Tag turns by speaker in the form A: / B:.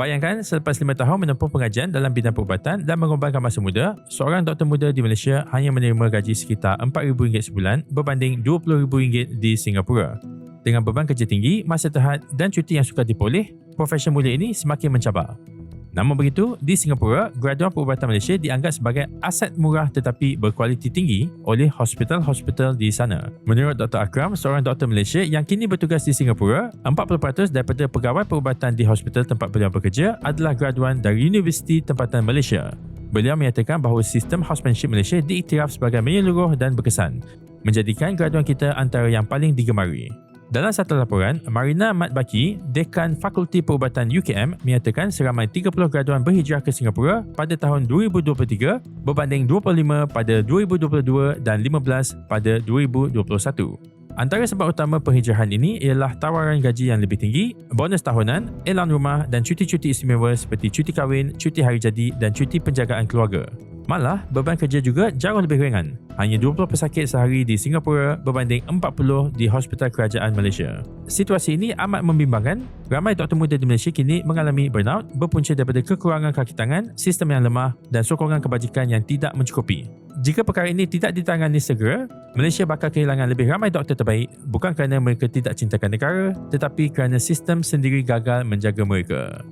A: Bayangkan selepas 5 tahun menempuh pengajian dalam bidang perubatan dan mengorbankan masa muda, seorang doktor muda di Malaysia hanya menerima gaji sekitar RM4,000 sebulan berbanding RM20,000 di Singapura. Dengan beban kerja tinggi, masa terhad dan cuti yang sukar dipoleh, profesi mulia ini semakin mencabar. Namun begitu, di Singapura, graduan perubatan Malaysia dianggap sebagai aset murah tetapi berkualiti tinggi oleh hospital-hospital di sana. Menurut Dr. Akram, seorang doktor Malaysia yang kini bertugas di Singapura, 40% daripada pegawai perubatan di hospital tempat beliau bekerja adalah graduan dari Universiti Tempatan Malaysia. Beliau menyatakan bahawa sistem housemanship Malaysia diiktiraf sebagai menyeluruh dan berkesan, menjadikan graduan kita antara yang paling digemari. Dalam satu laporan, Marina Mat Baki, Dekan Fakulti Perubatan UKM menyatakan seramai 30 graduan berhijrah ke Singapura pada tahun 2023 berbanding 25 pada 2022 dan 15 pada 2021. Antara sebab utama penghijrahan ini ialah tawaran gaji yang lebih tinggi, bonus tahunan, elan rumah dan cuti-cuti istimewa seperti cuti kahwin, cuti hari jadi dan cuti penjagaan keluarga. Malah, beban kerja juga jauh lebih ringan. Hanya 20 pesakit sehari di Singapura berbanding 40 di Hospital Kerajaan Malaysia. Situasi ini amat membimbangkan. Ramai doktor muda di Malaysia kini mengalami burnout berpunca daripada kekurangan kaki tangan, sistem yang lemah dan sokongan kebajikan yang tidak mencukupi. Jika perkara ini tidak ditangani segera, Malaysia bakal kehilangan lebih ramai doktor terbaik bukan kerana mereka tidak cintakan negara tetapi kerana sistem sendiri gagal menjaga mereka.